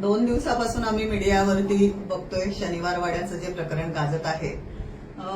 दोन दिवसापासून आम्ही मीडियावरती बघतोय शनिवार वाड्याचं जे प्रकरण गाजत आहे.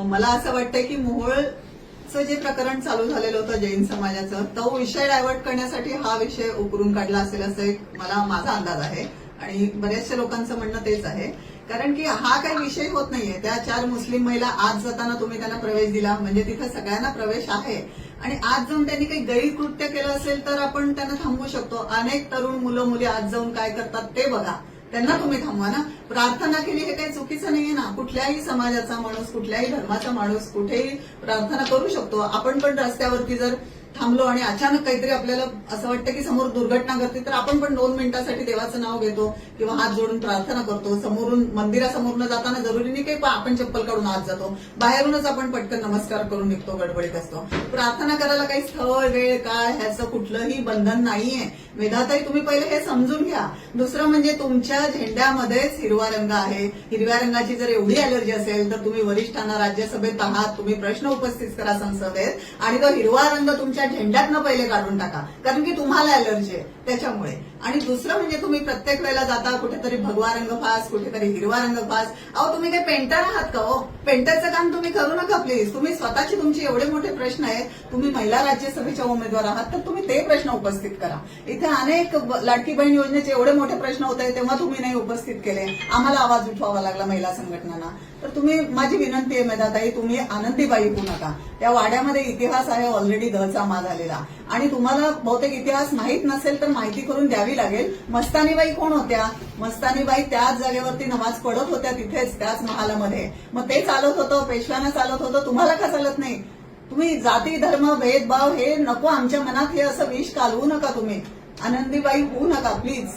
मला असं वाटतं की मोहोळचं जे प्रकरण चालू झालेलं होतं जैन समाजाचं तो विषय डायव्हर्ट करण्यासाठी हा विषय उकरून काढला असेल असं एक मला माझा अंदाज आहे. आणि बऱ्याचशा लोकांचं म्हणणं तेच आहे. कारण की हा काही विषय होत नाहीये. त्या चार मुस्लिम महिला आज जाताना तुम्ही त्यांना प्रवेश दिला. म्हणजे तिथं सगळ्यांना प्रवेश आहे. आणि आज जाऊन त्यांनी काही गैरकृत्य केलं असेल तर आपण त्यांना थांबवू शकतो. अनेक तरुण मुलं मुली आज जाऊन काय करतात ते बघा. त्यांना तुम्ही थांबवा ना. प्रार्थना केली हे काही चुकीचं नाहीये ना. कुठल्याही समाजाचा माणूस कुठल्याही धर्माचा माणूस कुठेही प्रार्थना करू शकतो. आपण पण रस्त्यावरती जर थांबलो आणि अचानक काहीतरी आपल्याला असं वाटतं की समोर दुर्घटना घडते तर आपण पण दोन मिनिटासाठी देवाचं नाव घेतो किंवा हात जोडून प्रार्थना करतो. समोरून मंदिरासमोरून जाताना जरुरी नाही काही आपण चप्पल काढून आत जातो. बाहेरूनच आपण पटकन नमस्कार करून निघतो गडबडीत असतो. प्रार्थना करायला काही स्थळ वेळ काय ह्याचं कुठलंही बंधन नाहीये. वेदाताई तुम्ही पहिले हे समजून घ्या. दुसरं म्हणजे तुमच्या झेंड्यामध्येच हिरवा रंग आहे. हिरव्या रंगाची जर एवढी अलर्जी असेल तर तुम्ही वरिष्ठांना राज्यसभेत आहात तुम्ही प्रश्न उपस्थित करा संसदेत. आणि तो हिरवा रंग तुमच्या झेंड्यातनं पहिले काढून टाका. कारण की तुम्हाला अलर्जी आहे त्याच्यामुळे. आणि दुसरं म्हणजे तुम्ही प्रत्येक वेळेला जाता कुठेतरी भगवा रंग फास कुठेतरी हिरवा रंग फास अहो तुम्ही काही पेंटर आहात का हो? पेंटरचं काम तुम्ही करू नका प्लीज तुम्ही स्वतःची तुमचे एवढे मोठे प्रश्न आहेत तुम्ही महिला राज्यसभेच्या उमेदवार आहात तर तुम्ही ते प्रश्न उपस्थित करा. इथे अनेक लाडकी बहीण योजनेचे एवढे मोठे प्रश्न होते तेव्हा तुम्ही नाही उपस्थित केले. आम्हाला आवाज उठवावा लागला महिला संघटनांना. तर तुम्ही माझी विनंती आहे मेधाताई तुम्ही आनंदीबाई होऊ नका. त्या वाड्यामध्ये इतिहास आहे ऑलरेडी दहचा मा झालेला. आणि तुम्हाला बहुतेक इतिहास माहीत नसेल तर माहिती करून द्यावी लागेल. मस्तानीबाई कोण होत्या? मस्तानीबाई त्याच जागेवरती नमाज पडत होत्या तिथेच त्याच महालामध्ये. मग ते चालत होतं पेशव्यानं चालत होतं तुम्हाला का चालत नाही? तुम्ही जाती धर्म भेदभाव हे नको आमच्या मनात हे असं विष कालवू नका तुम्ही. आनंदीबाई होऊ नका प्लीज.